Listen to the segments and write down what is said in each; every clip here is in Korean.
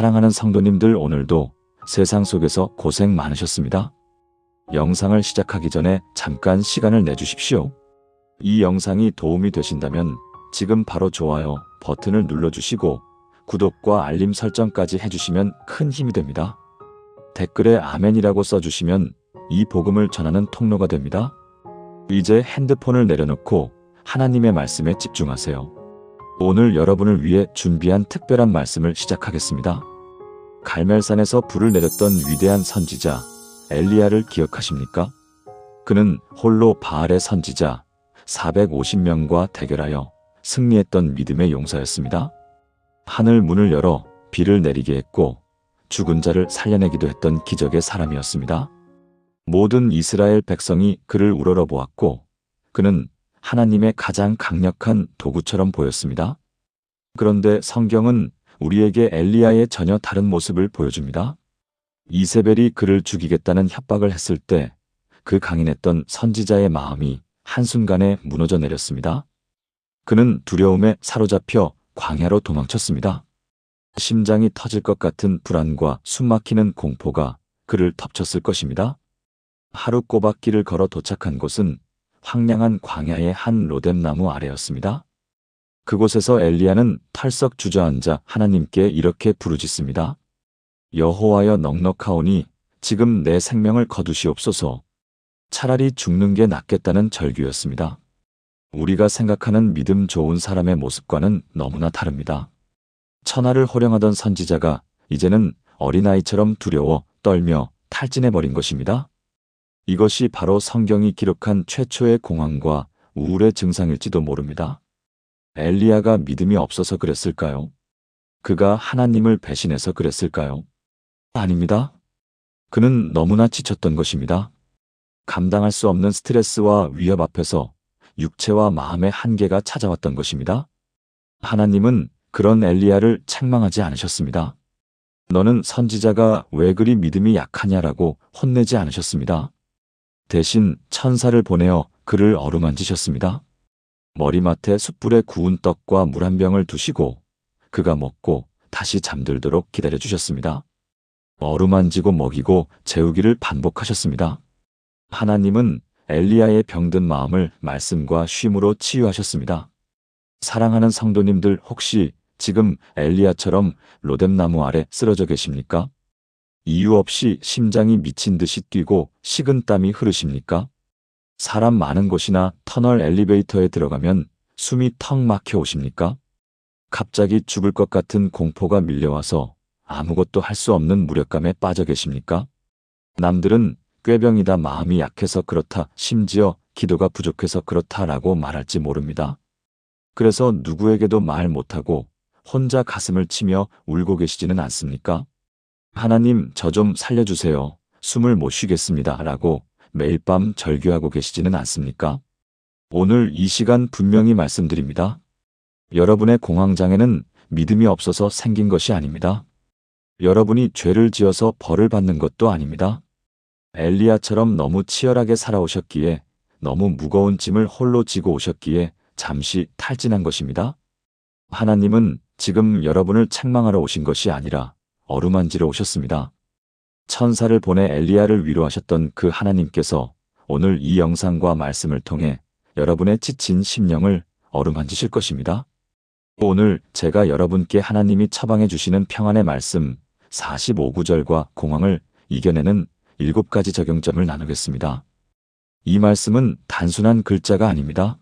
사랑하는 성도님들 오늘도 세상 속에서 고생 많으셨습니다. 영상을 시작하기 전에 잠깐 시간을 내주십시오. 이 영상이 도움이 되신다면 지금 바로 좋아요 버튼을 눌러주시고 구독과 알림 설정까지 해주시면 큰 힘이 됩니다. 댓글에 아멘이라고 써주시면 이 복음을 전하는 통로가 됩니다. 이제 핸드폰을 내려놓고 하나님의 말씀에 집중하세요. 오늘 여러분을 위해 준비한 특별한 말씀을 시작하겠습니다. 갈멜산에서 불을 내렸던 위대한 선지자 엘리야를 기억하십니까? 그는 홀로 바알의 선지자 450명과 대결하여 승리했던 믿음의 용사였습니다. 하늘 문을 열어 비를 내리게 했고 죽은 자를 살려내기도 했던 기적의 사람이었습니다. 모든 이스라엘 백성이 그를 우러러 보았고 그는 하나님의 가장 강력한 도구처럼 보였습니다. 그런데 성경은 우리에게 엘리야의 전혀 다른 모습을 보여줍니다. 이세벨이 그를 죽이겠다는 협박을 했을 때 그 강인했던 선지자의 마음이 한순간에 무너져 내렸습니다. 그는 두려움에 사로잡혀 광야로 도망쳤습니다. 심장이 터질 것 같은 불안과 숨막히는 공포가 그를 덮쳤을 것입니다. 하루 꼬박길을 걸어 도착한 곳은 황량한 광야의 한 로뎀나무 아래였습니다. 그곳에서 엘리야는 털썩 주저앉아 하나님께 이렇게 부르짖습니다. 여호와여 넉넉하오니 지금 내 생명을 거두시옵소서. 차라리 죽는 게 낫겠다는 절규였습니다. 우리가 생각하는 믿음 좋은 사람의 모습과는 너무나 다릅니다. 천하를 호령하던 선지자가 이제는 어린아이처럼 두려워 떨며 탈진해버린 것입니다. 이것이 바로 성경이 기록한 최초의 공황과 우울의 증상일지도 모릅니다. 엘리야가 믿음이 없어서 그랬을까요? 그가 하나님을 배신해서 그랬을까요? 아닙니다. 그는 너무나 지쳤던 것입니다. 감당할 수 없는 스트레스와 위협 앞에서 육체와 마음의 한계가 찾아왔던 것입니다. 하나님은 그런 엘리야를 책망하지 않으셨습니다. 너는 선지자가 왜 그리 믿음이 약하냐라고 혼내지 않으셨습니다. 대신 천사를 보내어 그를 어루만지셨습니다. 머리맡에 숯불에 구운 떡과 물 한 병을 두시고 그가 먹고 다시 잠들도록 기다려 주셨습니다. 어루만지고 먹이고 재우기를 반복하셨습니다. 하나님은 엘리야의 병든 마음을 말씀과 쉼으로 치유하셨습니다. 사랑하는 성도님들 혹시 지금 엘리야처럼 로뎀나무 아래 쓰러져 계십니까? 이유 없이 심장이 미친 듯이 뛰고 식은 땀이 흐르십니까? 사람 많은 곳이나 터널 엘리베이터에 들어가면 숨이 턱 막혀 오십니까? 갑자기 죽을 것 같은 공포가 밀려와서 아무것도 할 수 없는 무력감에 빠져 계십니까? 남들은 꾀병이다 마음이 약해서 그렇다 심지어 기도가 부족해서 그렇다라고 말할지 모릅니다. 그래서 누구에게도 말 못하고 혼자 가슴을 치며 울고 계시지는 않습니까? 하나님 저 좀 살려주세요. 숨을 못 쉬겠습니다. 라고 매일 밤 절규하고 계시지는 않습니까? 오늘 이 시간 분명히 말씀드립니다. 여러분의 공황장애는 믿음이 없어서 생긴 것이 아닙니다. 여러분이 죄를 지어서 벌을 받는 것도 아닙니다. 엘리야처럼 너무 치열하게 살아오셨기에 너무 무거운 짐을 홀로 지고 오셨기에 잠시 탈진한 것입니다. 하나님은 지금 여러분을 책망하러 오신 것이 아니라 어루만지러 오셨습니다. 천사를 보내 엘리야를 위로하셨던 그 하나님께서 오늘 이 영상과 말씀을 통해 여러분의 지친 심령을 어루만지실 것입니다. 오늘 제가 여러분께 하나님이 처방해 주시는 평안의 말씀 45구절과 공황을 이겨내는 7가지 적용점을 나누겠습니다. 이 말씀은 단순한 글자가 아닙니다.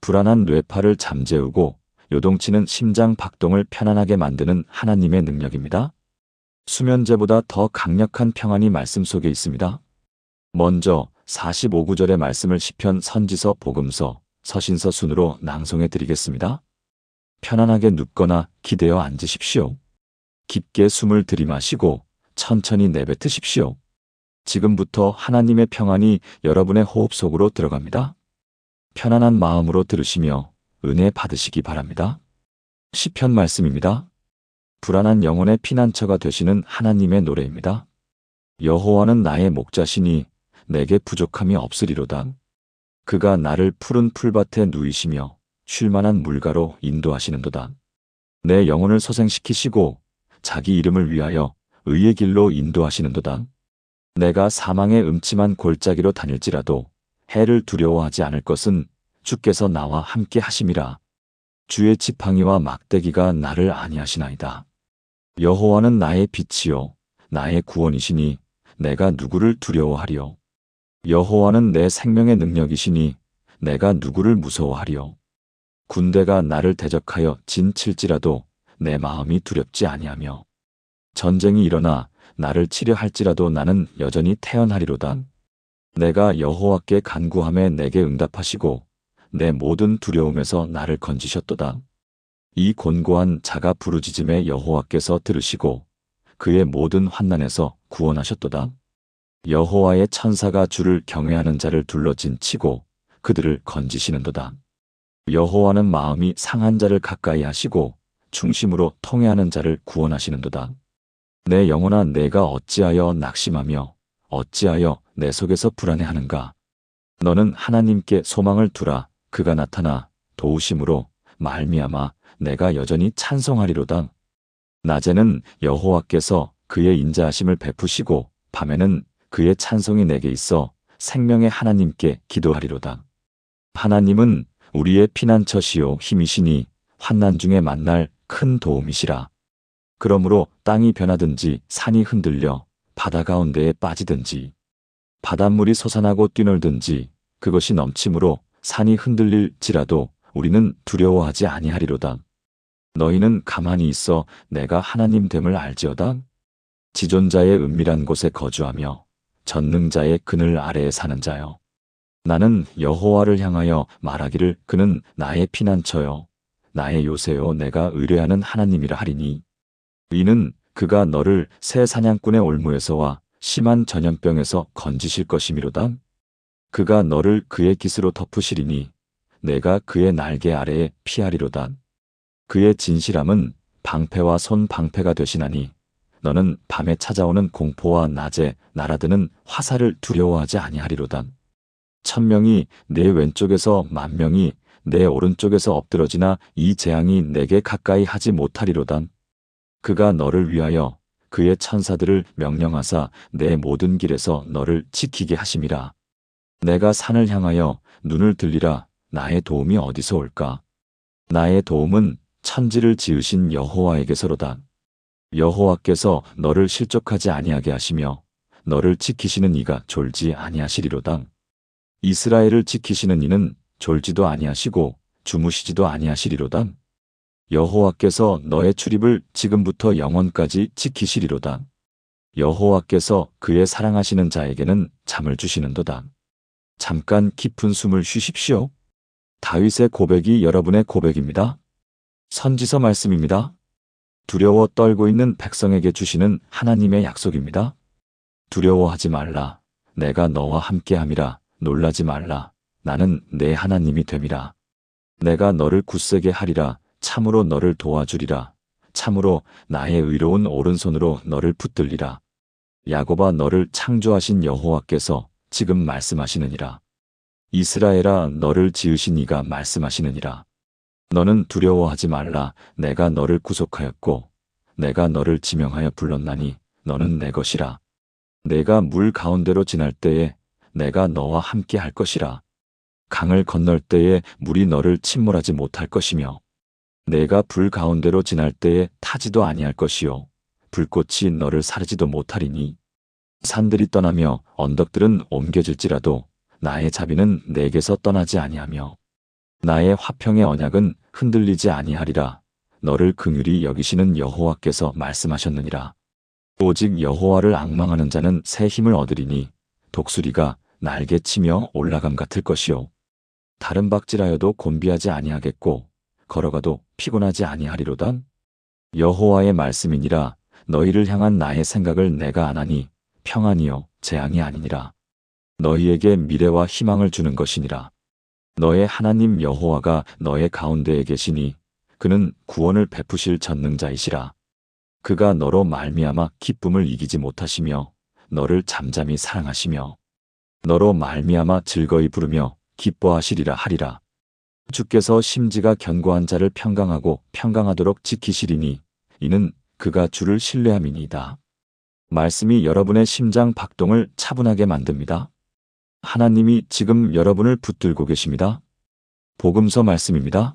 불안한 뇌파를 잠재우고 요동치는 심장 박동을 편안하게 만드는 하나님의 능력입니다. 수면제보다 더 강력한 평안이 말씀 속에 있습니다. 먼저 45구절의 말씀을 시편 선지서 복음서 서신서 순으로 낭송해 드리겠습니다. 편안하게 눕거나 기대어 앉으십시오. 깊게 숨을 들이마시고 천천히 내뱉으십시오. 지금부터 하나님의 평안이 여러분의 호흡 속으로 들어갑니다. 편안한 마음으로 들으시며 은혜 받으시기 바랍니다. 시편 말씀입니다. 불안한 영혼의 피난처가 되시는 하나님의 노래입니다. 여호와는 나의 목자시니 내게 부족함이 없으리로다. 그가 나를 푸른 풀밭에 누이시며 쉴만한 물가로 인도하시는도다. 내 영혼을 소생시키시고 자기 이름을 위하여 의의 길로 인도하시는도다. 내가 사망의 음침한 골짜기로 다닐지라도 해를 두려워하지 않을 것은 주께서 나와 함께 하심이라. 주의 지팡이와 막대기가 나를 아니하시나이다. 여호와는 나의 빛이요 나의 구원이시니 내가 누구를 두려워하리요. 여호와는 내 생명의 능력이시니 내가 누구를 무서워하리요. 군대가 나를 대적하여 진칠지라도 내 마음이 두렵지 아니하며 전쟁이 일어나 나를 치려 할지라도 나는 여전히 태어나리로다. 내가 여호와께 간구함에 내게 응답하시고 내 모든 두려움에서 나를 건지셨도다. 이 곤고한 자가 부르짖음에 여호와께서 들으시고 그의 모든 환난에서 구원하셨도다. 여호와의 천사가 주를 경외하는 자를 둘러진 치고 그들을 건지시는도다. 여호와는 마음이 상한 자를 가까이 하시고 중심으로 통해하는 자를 구원하시는도다. 내 영혼아 내가 어찌하여 낙심하며 어찌하여 내 속에서 불안해하는가? 너는 하나님께 소망을 두라. 그가 나타나 도우심으로 말미암아 내가 여전히 찬송하리로다. 낮에는 여호와께서 그의 인자하심을 베푸시고 밤에는 그의 찬송이 내게 있어 생명의 하나님께 기도하리로다. 하나님은 우리의 피난처시요 힘이시니 환난 중에 만날 큰 도움이시라. 그러므로 땅이 변하든지 산이 흔들려 바다 가운데에 빠지든지 바닷물이 솟아나고 뛰놀든지 그것이 넘침으로 산이 흔들릴지라도 우리는 두려워하지 아니하리로다. 너희는 가만히 있어 내가 하나님 됨을 알지어다. 지존자의 은밀한 곳에 거주하며 전능자의 그늘 아래에 사는 자여. 나는 여호와를 향하여 말하기를 그는 나의 피난처요 나의 요새요 내가 의뢰하는 하나님이라 하리니 이는 그가 너를 새 사냥꾼의 올무에서와 심한 전염병에서 건지실 것이미로다. 그가 너를 그의 깃으로 덮으시리니 내가 그의 날개 아래에 피하리로다. 그의 진실함은 방패와 손 방패가 되시나니 너는 밤에 찾아오는 공포와 낮에 날아드는 화살을 두려워하지 아니하리로다. 천명이 내 왼쪽에서 만명이 내 오른쪽에서 엎드러지나 이 재앙이 내게 가까이 하지 못하리로다. 그가 너를 위하여 그의 천사들을 명령하사 내 모든 길에서 너를 지키게 하심이라. 내가 산을 향하여 눈을 들리라 나의 도움이 어디서 올까? 나의 도움은 천지를 지으신 여호와에게서로다. 여호와께서 너를 실족하지 아니하게 하시며 너를 지키시는 이가 졸지 아니하시리로다. 이스라엘을 지키시는 이는 졸지도 아니하시고 주무시지도 아니하시리로다. 여호와께서 너의 출입을 지금부터 영원까지 지키시리로다. 여호와께서 그의 사랑하시는 자에게는 잠을 주시는도다. 잠깐 깊은 숨을 쉬십시오. 다윗의 고백이 여러분의 고백입니다. 선지서 말씀입니다. 두려워 떨고 있는 백성에게 주시는 하나님의 약속입니다. 두려워하지 말라. 내가 너와 함께함이라. 놀라지 말라. 나는 내 하나님이 됨이라. 내가 너를 굳세게 하리라. 참으로 너를 도와주리라. 참으로 나의 의로운 오른손으로 너를 붙들리라. 야곱아 너를 창조하신 여호와께서 지금 말씀하시느니라. 이스라엘아 너를 지으신 이가 말씀하시느니라. 너는 두려워하지 말라. 내가 너를 구속하였고 내가 너를 지명하여 불렀나니 너는 내 것이라. 내가 물 가운데로 지날 때에 내가 너와 함께 할 것이라. 강을 건널 때에 물이 너를 침몰하지 못할 것이며 내가 불 가운데로 지날 때에 타지도 아니할 것이요 불꽃이 너를 사르지도 못하리니 산들이 떠나며 언덕들은 옮겨질지라도 나의 자비는 내게서 떠나지 아니하며 나의 화평의 언약은 흔들리지 아니하리라. 너를 긍휼히 여기시는 여호와께서 말씀하셨느니라. 오직 여호와를 악망하는 자는 새 힘을 얻으리니 독수리가 날개 치며 올라감 같을 것이요. 다른 박질하여도 곤비하지 아니하겠고 걸어가도 피곤하지 아니하리로다. 여호와의 말씀이니라. 너희를 향한 나의 생각을 내가 안하니 평안이요 재앙이 아니니라 너희에게 미래와 희망을 주는 것이니라 너의 하나님 여호와가 너의 가운데에 계시니 그는 구원을 베푸실 전능자이시라 그가 너로 말미암아 기쁨을 이기지 못하시며 너를 잠잠히 사랑하시며 너로 말미암아 즐거이 부르며 기뻐하시리라 하리라. 주께서 심지가 견고한 자를 평강하고 평강하도록 지키시리니 이는 그가 주를 신뢰함이니이다. 말씀이 여러분의 심장 박동을 차분하게 만듭니다. 하나님이 지금 여러분을 붙들고 계십니다. 복음서 말씀입니다.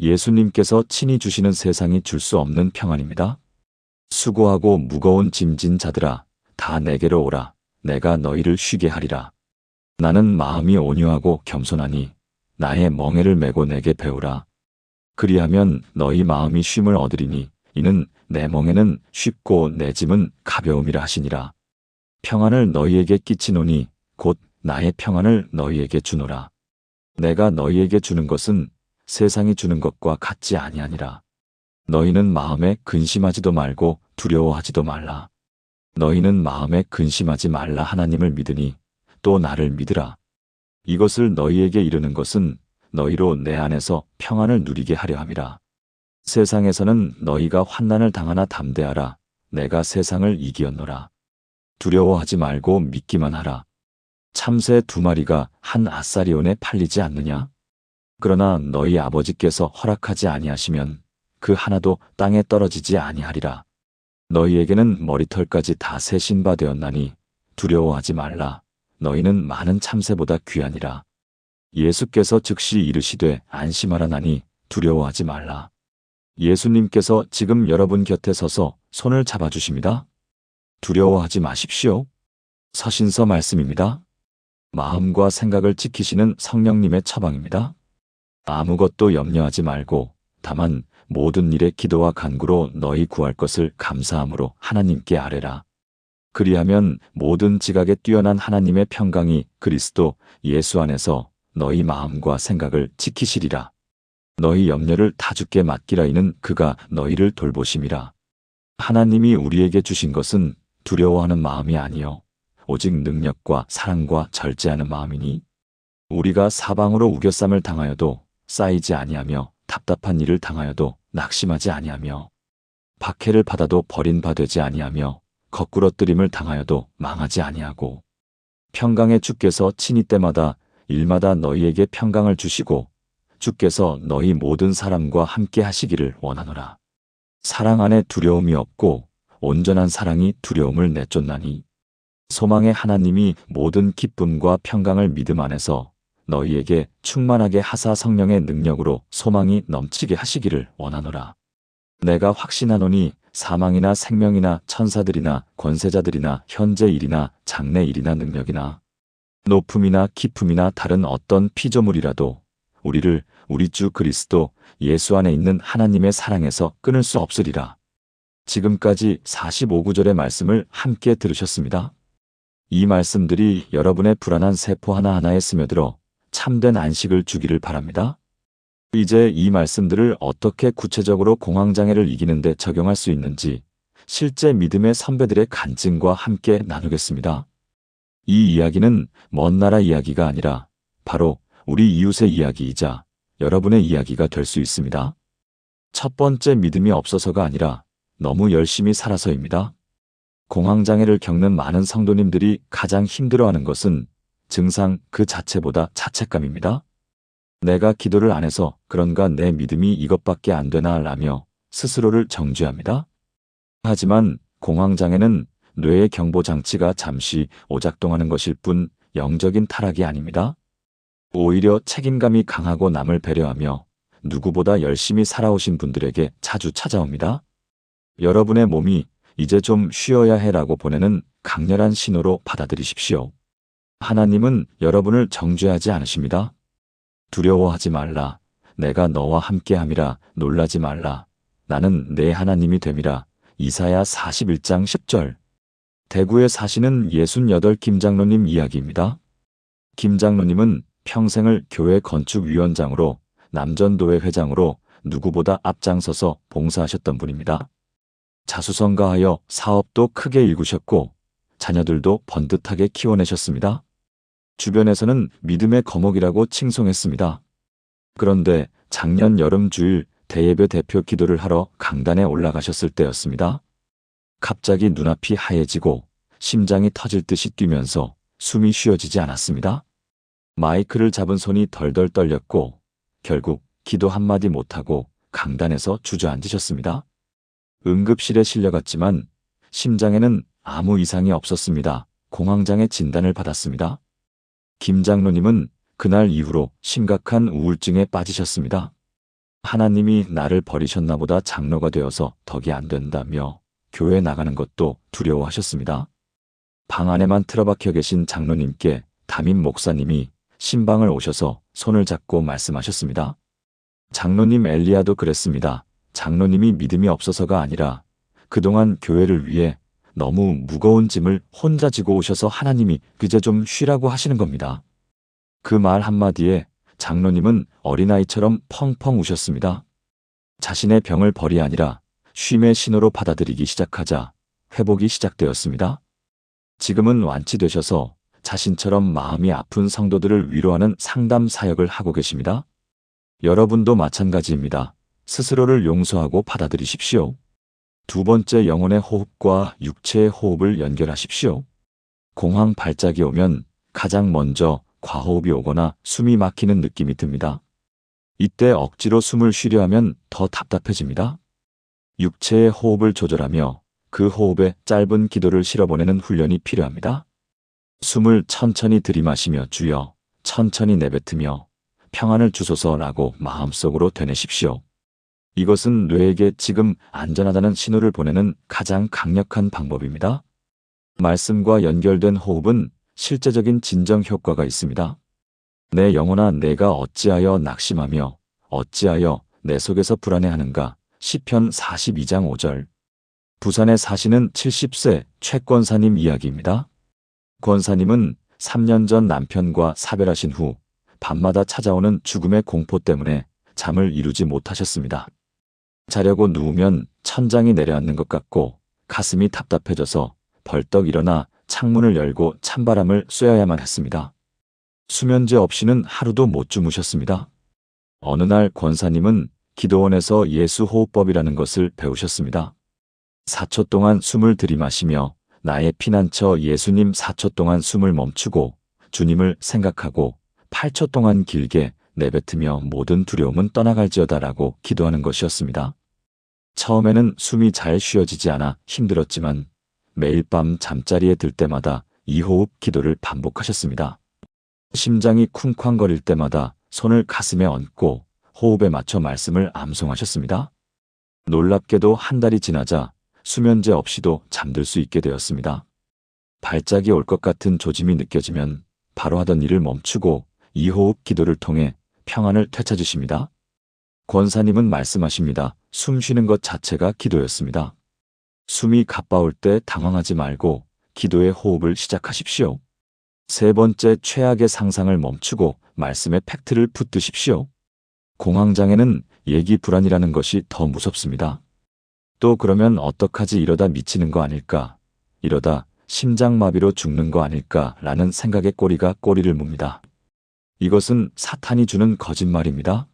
예수님께서 친히 주시는 세상이 줄 수 없는 평안입니다. 수고하고 무거운 짐진 자들아, 다 내게로 오라. 내가 너희를 쉬게 하리라. 나는 마음이 온유하고 겸손하니 나의 멍에를 메고 내게 배우라. 그리하면 너희 마음이 쉼을 얻으리니 이는 내 멍에는 쉽고 내 짐은 가벼움이라 하시니라. 평안을 너희에게 끼치노니 곧 나의 평안을 너희에게 주노라. 내가 너희에게 주는 것은 세상이 주는 것과 같지 아니하니라. 너희는 마음에 근심하지도 말고 두려워하지도 말라. 너희는 마음에 근심하지 말라 하나님을 믿으니 또 나를 믿으라. 이것을 너희에게 이르는 것은 너희로 내 안에서 평안을 누리게 하려 함이라. 세상에서는 너희가 환난을 당하나 담대하라. 내가 세상을 이기었노라. 두려워하지 말고 믿기만 하라. 참새 두 마리가 한 아사리온에 팔리지 않느냐? 그러나 너희 아버지께서 허락하지 아니하시면 그 하나도 땅에 떨어지지 아니하리라. 너희에게는 머리털까지 다 세신 바 되었나니 두려워하지 말라. 너희는 많은 참새보다 귀하니라. 예수께서 즉시 이르시되 안심하라 나니 두려워하지 말라. 예수님께서 지금 여러분 곁에 서서 손을 잡아주십니다. 두려워하지 마십시오. 서신서 말씀입니다. 마음과 생각을 지키시는 성령님의 처방입니다. 아무것도 염려하지 말고 다만 모든 일에 기도와 간구로 너희 구할 것을 감사함으로 하나님께 아뢰라. 그리하면 모든 지각에 뛰어난 하나님의 평강이 그리스도 예수 안에서 너희 마음과 생각을 지키시리라. 너희 염려를 다 죽게 맡기라 이는 그가 너희를 돌보심이라. 하나님이 우리에게 주신 것은 두려워하는 마음이 아니요 오직 능력과 사랑과 절제하는 마음이니 우리가 사방으로 우겨쌈을 당하여도 쌓이지 아니하며 답답한 일을 당하여도 낙심하지 아니하며 박해를 받아도 버린 바 되지 아니하며 거꾸러뜨림을 당하여도 망하지 아니하고 평강의 주께서 친히 때마다 일마다 너희에게 평강을 주시고 주께서 너희 모든 사람과 함께 하시기를 원하노라. 사랑 안에 두려움이 없고 온전한 사랑이 두려움을 내쫓나니 소망의 하나님이 모든 기쁨과 평강을 믿음 안에서 너희에게 충만하게 하사 성령의 능력으로 소망이 넘치게 하시기를 원하노라. 내가 확신하노니 사망이나 생명이나 천사들이나 권세자들이나 현재 일이나 장래 일이나 능력이나 높음이나 깊음이나 다른 어떤 피조물이라도 우리를 우리 주 그리스도 예수 안에 있는 하나님의 사랑에서 끊을 수 없으리라. 지금까지 45구절의 말씀을 함께 들으셨습니다. 이 말씀들이 여러분의 불안한 세포 하나하나에 스며들어 참된 안식을 주기를 바랍니다. 이제 이 말씀들을 어떻게 구체적으로 공황장애를 이기는데 적용할 수 있는지 실제 믿음의 선배들의 간증과 함께 나누겠습니다. 이 이야기는 먼 나라 이야기가 아니라 바로 우리 이웃의 이야기이자 여러분의 이야기가 될 수 있습니다. 첫 번째 믿음이 없어서가 아니라 너무 열심히 살아서입니다. 공황장애를 겪는 많은 성도님들이 가장 힘들어하는 것은 증상 그 자체보다 자책감입니다. 내가 기도를 안 해서 그런가 내 믿음이 이것밖에 안 되나 라며 스스로를 정죄합니다. 하지만 공황장애는 뇌의 경보 장치가 잠시 오작동하는 것일 뿐 영적인 타락이 아닙니다. 오히려 책임감이 강하고 남을 배려하며 누구보다 열심히 살아오신 분들에게 자주 찾아옵니다. 여러분의 몸이 이제 좀 쉬어야 해라고 보내는 강렬한 신호로 받아들이십시오. 하나님은 여러분을 정죄하지 않으십니다. 두려워하지 말라. 내가 너와 함께함이라 놀라지 말라. 나는 내 하나님이 됨이라. 이사야 41장 10절. 대구에 사시는 68 김장로님 이야기입니다. 김장로님은 평생을 교회 건축위원장으로 남전도회 회장으로 누구보다 앞장서서 봉사하셨던 분입니다. 자수성가하여 사업도 크게 일구셨고 자녀들도 번듯하게 키워내셨습니다. 주변에서는 믿음의 거목이라고 칭송했습니다. 그런데 작년 여름 주일 대예배 대표 기도를 하러 강단에 올라가셨을 때였습니다. 갑자기 눈앞이 하얘지고 심장이 터질 듯이 뛰면서 숨이 쉬어지지 않았습니다. 마이크를 잡은 손이 덜덜 떨렸고 결국 기도 한마디 못하고 강단에서 주저앉으셨습니다. 응급실에 실려갔지만 심장에는 아무 이상이 없었습니다. 공황장애 진단을 받았습니다. 김 장로님은 그날 이후로 심각한 우울증에 빠지셨습니다. 하나님이 나를 버리셨나 보다 장로가 되어서 덕이 안 된다며 교회 나가는 것도 두려워하셨습니다. 방 안에만 틀어박혀 계신 장로님께 담임 목사님이 신방을 오셔서 손을 잡고 말씀하셨습니다. 장로님 엘리야도 그랬습니다. 장로님이 믿음이 없어서가 아니라 그동안 교회를 위해 너무 무거운 짐을 혼자 지고 오셔서 하나님이 그제 좀 쉬라고 하시는 겁니다. 그 말 한마디에 장로님은 어린아이처럼 펑펑 우셨습니다. 자신의 병을 벌이 아니라 쉼의 신호로 받아들이기 시작하자 회복이 시작되었습니다. 지금은 완치되셔서 자신처럼 마음이 아픈 성도들을 위로하는 상담 사역을 하고 계십니다. 여러분도 마찬가지입니다. 스스로를 용서하고 받아들이십시오. 두 번째 영혼의 호흡과 육체의 호흡을 연결하십시오. 공황 발작이 오면 가장 먼저 과호흡이 오거나 숨이 막히는 느낌이 듭니다. 이때 억지로 숨을 쉬려 하면 더 답답해집니다. 육체의 호흡을 조절하며 그 호흡에 짧은 기도를 실어보내는 훈련이 필요합니다. 숨을 천천히 들이마시며 주여, 천천히 내뱉으며 평안을 주소서라고 마음속으로 되내십시오. 이것은 뇌에게 지금 안전하다는 신호를 보내는 가장 강력한 방법입니다. 말씀과 연결된 호흡은 실제적인 진정 효과가 있습니다. 내 영혼아 내가 어찌하여 낙심하며 어찌하여 내 속에서 불안해하는가 시편 42장 5절 부산에 사시는 70세 최 권사님 이야기입니다. 권사님은 3년 전 남편과 사별하신 후 밤마다 찾아오는 죽음의 공포 때문에 잠을 이루지 못하셨습니다. 자려고 누우면 천장이 내려앉는 것 같고 가슴이 답답해져서 벌떡 일어나 창문을 열고 찬바람을 쐬어야만 했습니다. 수면제 없이는 하루도 못 주무셨습니다. 어느 날 권사님은 기도원에서 예수호흡법이라는 것을 배우셨습니다. 4초 동안 숨을 들이마시며 나의 피난처 예수님 4초 동안 숨을 멈추고 주님을 생각하고 8초 동안 길게 내뱉으며 모든 두려움은 떠나갈지어다라고 기도하는 것이었습니다. 처음에는 숨이 잘 쉬어지지 않아 힘들었지만 매일 밤 잠자리에 들 때마다 이 호흡 기도를 반복하셨습니다. 심장이 쿵쾅거릴 때마다 손을 가슴에 얹고 호흡에 맞춰 말씀을 암송하셨습니다. 놀랍게도 한 달이 지나자 수면제 없이도 잠들 수 있게 되었습니다. 발작이 올 것 같은 조짐이 느껴지면 바로 하던 일을 멈추고 이 호흡 기도를 통해 평안을 되찾으십니다. 권사님은 말씀하십니다. 숨 쉬는 것 자체가 기도였습니다. 숨이 가빠올 때 당황하지 말고 기도의 호흡을 시작하십시오. 세 번째 최악의 상상을 멈추고 말씀의 팩트를 붙드십시오. 공황장애는 얘기 불안이라는 것이 더 무섭습니다. 또 그러면 어떡하지 이러다 미치는 거 아닐까? 이러다 심장마비로 죽는 거 아닐까? 라는 생각의 꼬리가 꼬리를 뭅니다. 이것은 사탄이 주는 거짓말입니다.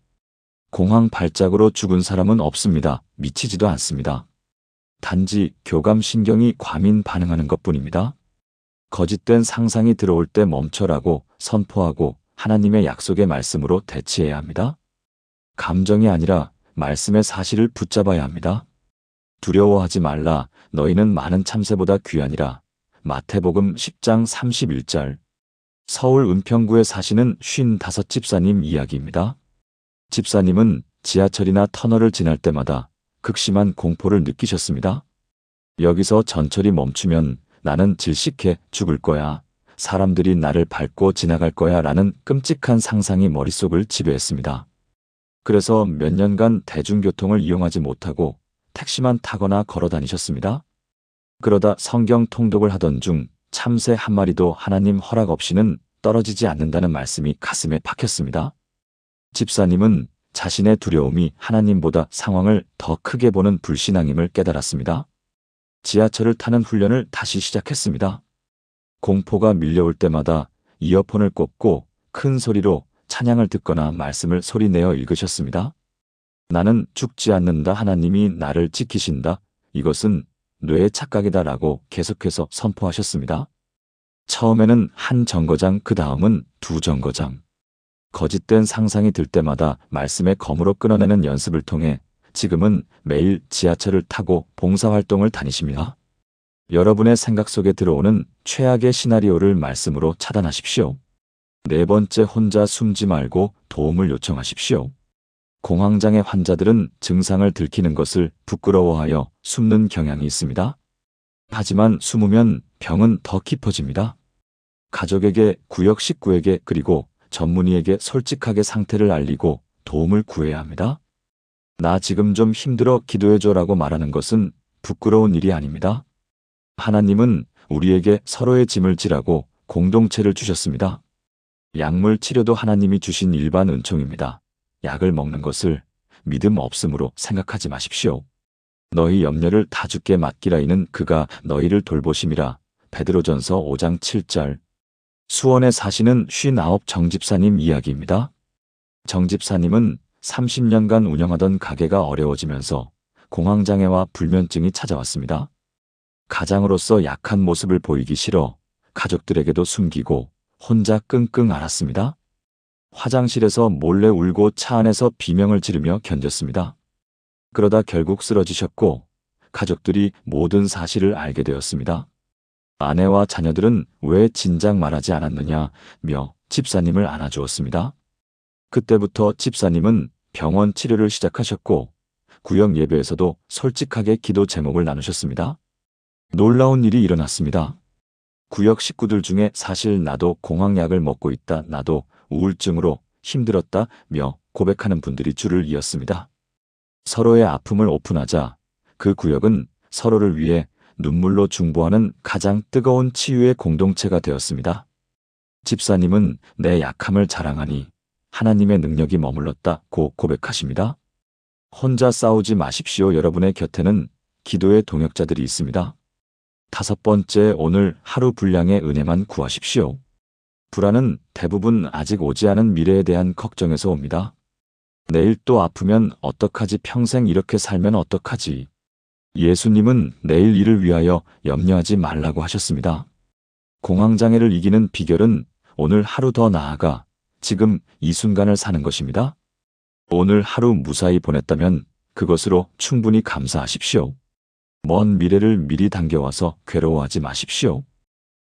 공황 발작으로 죽은 사람은 없습니다. 미치지도 않습니다. 단지 교감신경이 과민 반응하는 것 뿐입니다. 거짓된 상상이 들어올 때 멈춰라고 선포하고 하나님의 약속의 말씀으로 대치해야 합니다. 감정이 아니라 말씀의 사실을 붙잡아야 합니다. 두려워하지 말라 너희는 많은 참새보다 귀하니라. 마태복음 10장 31절 서울 은평구에 사시는 55 집사님 이야기입니다. 집사님은 지하철이나 터널을 지날 때마다 극심한 공포를 느끼셨습니다. 여기서 전철이 멈추면 나는 질식해 죽을 거야. 사람들이 나를 밟고 지나갈 거야 라는 끔찍한 상상이 머릿속을 지배했습니다. 그래서 몇 년간 대중교통을 이용하지 못하고 택시만 타거나 걸어 다니셨습니다. 그러다 성경 통독을 하던 중 참새 한 마리도 하나님 허락 없이는 떨어지지 않는다는 말씀이 가슴에 박혔습니다. 집사님은 자신의 두려움이 하나님보다 상황을 더 크게 보는 불신앙임을 깨달았습니다. 지하철을 타는 훈련을 다시 시작했습니다. 공포가 밀려올 때마다 이어폰을 꽂고 큰 소리로 찬양을 듣거나 말씀을 소리내어 읽으셨습니다. 나는 죽지 않는다 하나님이 나를 지키신다. 이것은 뇌의 착각이다 라고 계속해서 선포하셨습니다. 처음에는 한 정거장 그 다음은 두 정거장. 거짓된 상상이 들 때마다 말씀의 검으로 끊어내는 연습을 통해 지금은 매일 지하철을 타고 봉사활동을 다니십니다. 여러분의 생각 속에 들어오는 최악의 시나리오를 말씀으로 차단하십시오. 네 번째 혼자 숨지 말고 도움을 요청하십시오. 공황장애 환자들은 증상을 들키는 것을 부끄러워하여 숨는 경향이 있습니다. 하지만 숨으면 병은 더 깊어집니다. 가족에게, 구역 식구에게, 그리고 전문의에게 솔직하게 상태를 알리고 도움을 구해야 합니다. 나 지금 좀 힘들어 기도해줘 라고 말하는 것은 부끄러운 일이 아닙니다. 하나님은 우리에게 서로의 짐을 지라고 공동체를 주셨습니다. 약물 치료도 하나님이 주신 일반 은총입니다. 약을 먹는 것을 믿음 없음으로 생각하지 마십시오. 너희 염려를 다 죽게 맡기라 이는 그가 너희를 돌보심이라. 베드로전서 5장 7절. 수원에 사시는 59 정집사님 이야기입니다. 정집사님은 30년간 운영하던 가게가 어려워지면서 공황장애와 불면증이 찾아왔습니다. 가장으로서 약한 모습을 보이기 싫어 가족들에게도 숨기고 혼자 끙끙 앓았습니다. 화장실에서 몰래 울고 차 안에서 비명을 지르며 견뎠습니다. 그러다 결국 쓰러지셨고 가족들이 모든 사실을 알게 되었습니다. 아내와 자녀들은 왜 진작 말하지 않았느냐며 집사님을 안아주었습니다. 그때부터 집사님은 병원 치료를 시작하셨고 구역 예배에서도 솔직하게 기도 제목을 나누셨습니다. 놀라운 일이 일어났습니다. 구역 식구들 중에 사실 나도 공황약을 먹고 있다, 나도 우울증으로 힘들었다며 고백하는 분들이 줄을 이었습니다. 서로의 아픔을 오픈하자 그 구역은 서로를 위해 눈물로 중보하는 가장 뜨거운 치유의 공동체가 되었습니다. 집사님은 내 약함을 자랑하니 하나님의 능력이 머물렀다고 고백하십니다. 혼자 싸우지 마십시오. 여러분의 곁에는 기도의 동역자들이 있습니다. 다섯 번째, 오늘 하루 분량의 은혜만 구하십시오. 불안은 대부분 아직 오지 않은 미래에 대한 걱정에서 옵니다. 내일 또 아프면 어떡하지 평생 이렇게 살면 어떡하지. 예수님은 내일 일을 위하여 염려하지 말라고 하셨습니다. 공황장애를 이기는 비결은 오늘 하루 더 나아가 지금 이 순간을 사는 것입니다. 오늘 하루 무사히 보냈다면 그것으로 충분히 감사하십시오. 먼 미래를 미리 당겨와서 괴로워하지 마십시오.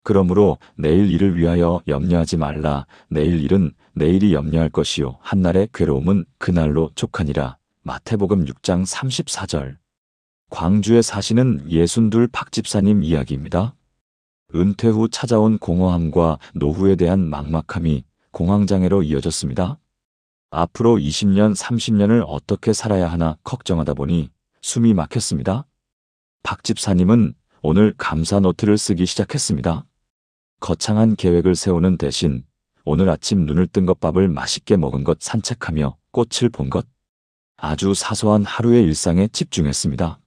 그러므로 내일 일을 위하여 염려하지 말라. 내일 일은 내일이 염려할 것이요. 한날의 괴로움은 그날로 족하니라. 마태복음 6장 34절. 광주에 사시는 예순둘 박집사님 이야기입니다. 은퇴 후 찾아온 공허함과 노후에 대한 막막함이 공황장애로 이어졌습니다. 앞으로 20년, 30년을 어떻게 살아야 하나 걱정하다 보니 숨이 막혔습니다. 박 집사님은 오늘 감사 노트를 쓰기 시작했습니다. 거창한 계획을 세우는 대신 오늘 아침 눈을 뜬 것 밥을 맛있게 먹은 것 산책하며 꽃을 본 것. 아주 사소한 하루의 일상에 집중했습니다.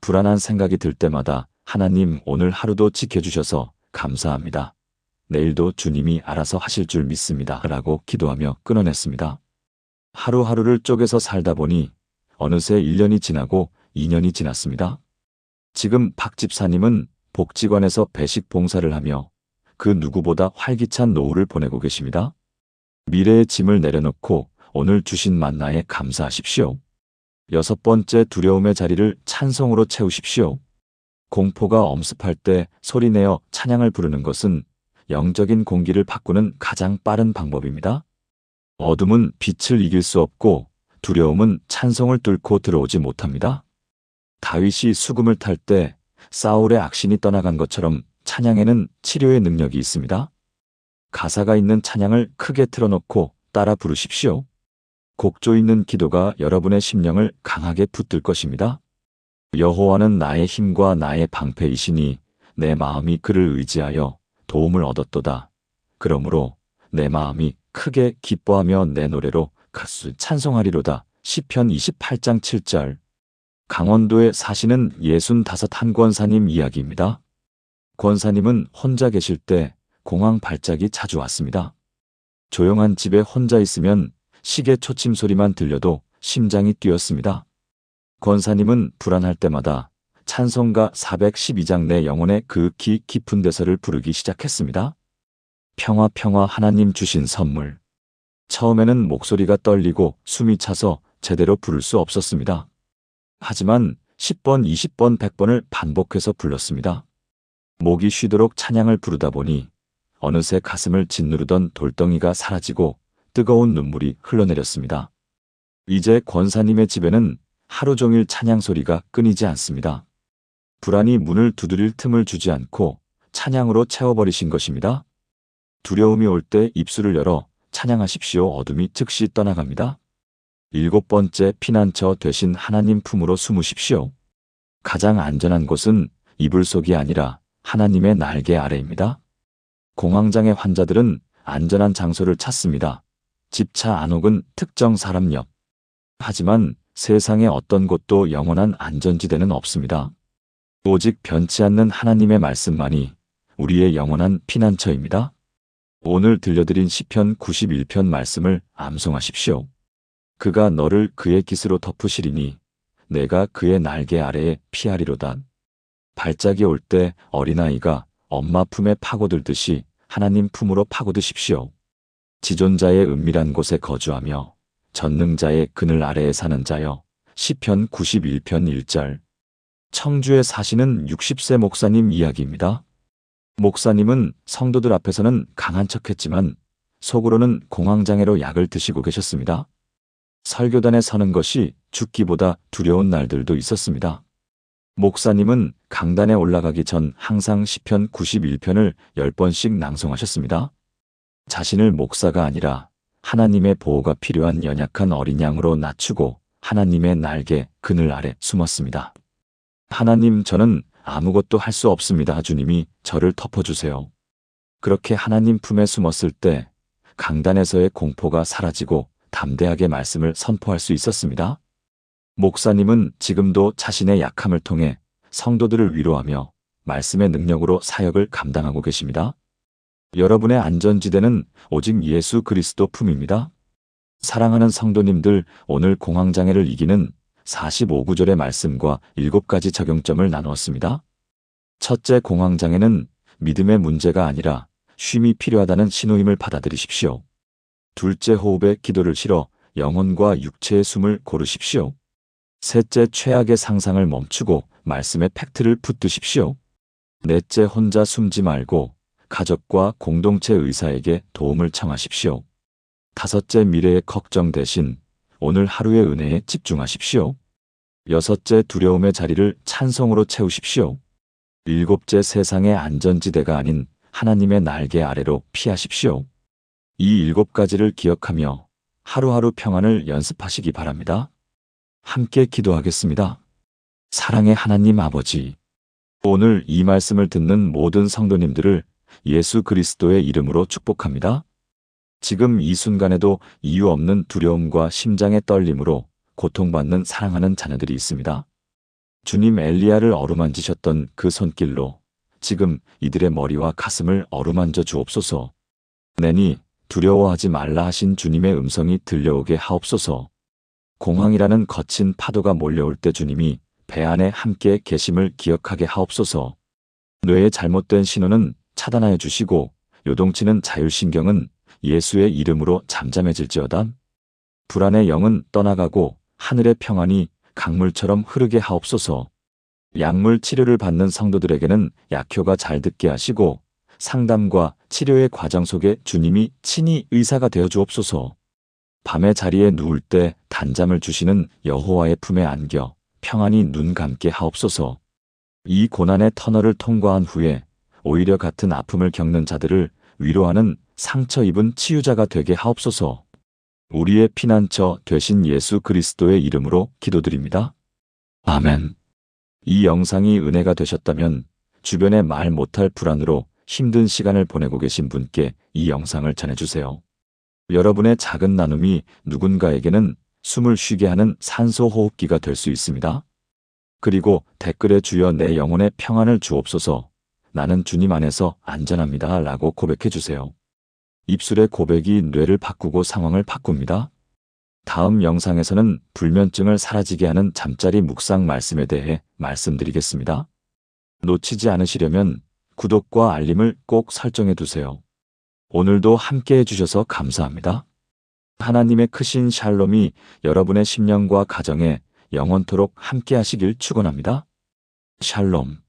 불안한 생각이 들 때마다 하나님 오늘 하루도 지켜주셔서 감사합니다. 내일도 주님이 알아서 하실 줄 믿습니다. 라고 기도하며 끊어냈습니다. 하루하루를 쪼개서 살다 보니 어느새 1년이 지나고 2년이 지났습니다. 지금 박 집사님은 복지관에서 배식 봉사를 하며 그 누구보다 활기찬 노후를 보내고 계십니다. 미래의 짐을 내려놓고 오늘 주신 만나에 감사하십시오. 여섯 번째 두려움의 자리를 찬송으로 채우십시오. 공포가 엄습할 때 소리내어 찬양을 부르는 것은 영적인 공기를 바꾸는 가장 빠른 방법입니다. 어둠은 빛을 이길 수 없고 두려움은 찬송을 뚫고 들어오지 못합니다. 다윗이 수금을 탈 때 사울의 악신이 떠나간 것처럼 찬양에는 치료의 능력이 있습니다. 가사가 있는 찬양을 크게 틀어놓고 따라 부르십시오. 곡조 있는 기도가 여러분의 심령을 강하게 붙들 것입니다. 여호와는 나의 힘과 나의 방패이시니 내 마음이 그를 의지하여 도움을 얻었도다. 그러므로 내 마음이 크게 기뻐하며 내 노래로 가수 찬송하리로다. 시편 28장 7절 강원도에 사시는 예순 다섯 한 권사님 이야기입니다. 권사님은 혼자 계실 때 공황 발작이 자주 왔습니다. 조용한 집에 혼자 있으면 시계 초침 소리만 들려도 심장이 뛰었습니다. 권사님은 불안할 때마다 찬송가 412장 내 영혼의 그 기 깊은 데서를 부르기 시작했습니다. 평화 평화 하나님 주신 선물. 처음에는 목소리가 떨리고 숨이 차서 제대로 부를 수 없었습니다. 하지만 10번, 20번, 100번을 반복해서 불렀습니다. 목이 쉬도록 찬양을 부르다 보니 어느새 가슴을 짓누르던 돌덩이가 사라지고 뜨거운 눈물이 흘러내렸습니다. 이제 권사님의 집에는 하루 종일 찬양 소리가 끊이지 않습니다. 불안이 문을 두드릴 틈을 주지 않고 찬양으로 채워버리신 것입니다. 두려움이 올 때 입술을 열어 찬양하십시오. 어둠이 즉시 떠나갑니다. 일곱 번째 피난처 되신 하나님 품으로 숨으십시오. 가장 안전한 곳은 이불 속이 아니라 하나님의 날개 아래입니다. 공황장애 환자들은 안전한 장소를 찾습니다. 집차 안 혹은 특정 사람 옆. 하지만 세상의 어떤 곳도 영원한 안전지대는 없습니다. 오직 변치 않는 하나님의 말씀만이 우리의 영원한 피난처입니다. 오늘 들려드린 시편 91편 말씀을 암송하십시오. 그가 너를 그의 깃으로 덮으시리니 내가 그의 날개 아래에 피하리로다. 발작이 올 때 어린아이가 엄마 품에 파고들듯이 하나님 품으로 파고드십시오. 지존자의 은밀한 곳에 거주하며 전능자의 그늘 아래에 사는 자여. 시편 91편 1절. 청주에 사시는 60세 목사님 이야기입니다. 목사님은 성도들 앞에서는 강한 척했지만 속으로는 공황장애로 약을 드시고 계셨습니다. 설교단에 서는 것이 죽기보다 두려운 날들도 있었습니다. 목사님은 강단에 올라가기 전 항상 시편 91편을 10번씩 낭송하셨습니다. 자신을 목사가 아니라 하나님의 보호가 필요한 연약한 어린 양으로 낮추고 하나님의 날개 그늘 아래 숨었습니다. 하나님 저는 아무것도 할 수 없습니다. 주님이 저를 덮어주세요. 그렇게 하나님 품에 숨었을 때 강단에서의 공포가 사라지고 담대하게 말씀을 선포할 수 있었습니다. 목사님은 지금도 자신의 약함을 통해 성도들을 위로하며 말씀의 능력으로 사역을 감당하고 계십니다. 여러분의 안전지대는 오직 예수 그리스도 품입니다. 사랑하는 성도님들 오늘 공황장애를 이기는 45구절의 말씀과 7가지 적용점을 나누었습니다. 첫째 공황장애는 믿음의 문제가 아니라 쉼이 필요하다는 신호임을 받아들이십시오. 둘째 호흡에 기도를 실어 영혼과 육체의 숨을 고르십시오. 셋째 최악의 상상을 멈추고 말씀의 팩트를 붙드십시오. 넷째 혼자 숨지 말고 가족과 공동체 의사에게 도움을 청하십시오. 다섯째 미래의 걱정 대신 오늘 하루의 은혜에 집중하십시오. 여섯째 두려움의 자리를 찬송으로 채우십시오. 일곱째 세상의 안전지대가 아닌 하나님의 날개 아래로 피하십시오. 이 일곱 가지를 기억하며 하루하루 평안을 연습하시기 바랍니다. 함께 기도하겠습니다. 사랑의 하나님 아버지, 오늘 이 말씀을 듣는 모든 성도님들을 예수 그리스도의 이름으로 축복합니다. 지금 이 순간에도 이유 없는 두려움과 심장의 떨림으로 고통받는 사랑하는 자녀들이 있습니다. 주님 엘리야를 어루만지셨던 그 손길로 지금 이들의 머리와 가슴을 어루만져 주옵소서. 내니 두려워하지 말라 하신 주님의 음성이 들려오게 하옵소서. 공황이라는 거친 파도가 몰려올 때 주님이 배 안에 함께 계심을 기억하게 하옵소서. 뇌의 잘못된 신호는 차단하여 주시고 요동치는 자율신경은 예수의 이름으로 잠잠해질지어다. 불안의 영은 떠나가고 하늘의 평안이 강물처럼 흐르게 하옵소서. 약물 치료를 받는 성도들에게는 약효가 잘 듣게 하시고 상담과 치료의 과정 속에 주님이 친히 의사가 되어 주옵소서. 밤의 자리에 누울 때 단잠을 주시는 여호와의 품에 안겨 평안히 눈 감게 하옵소서. 이 고난의 터널을 통과한 후에 오히려 같은 아픔을 겪는 자들을 위로하는 상처 입은 치유자가 되게 하옵소서. 우리의 피난처 되신 예수 그리스도의 이름으로 기도드립니다. 아멘. 이 영상이 은혜가 되셨다면 주변에 말 못할 불안으로 힘든 시간을 보내고 계신 분께 이 영상을 전해주세요. 여러분의 작은 나눔이 누군가에게는 숨을 쉬게 하는 산소 호흡기가 될 수 있습니다. 그리고 댓글에 주여 내 영혼의 평안을 주옵소서 나는 주님 안에서 안전합니다 라고 고백해 주세요. 입술의 고백이 뇌를 바꾸고 상황을 바꿉니다. 다음 영상에서는 불면증을 사라지게 하는 잠자리 묵상 말씀에 대해 말씀드리겠습니다. 놓치지 않으시려면 구독과 알림을 꼭 설정해 두세요. 오늘도 함께 해주셔서 감사합니다. 하나님의 크신 샬롬이 여러분의 심령과 가정에 영원토록 함께 하시길 축원합니다. 샬롬.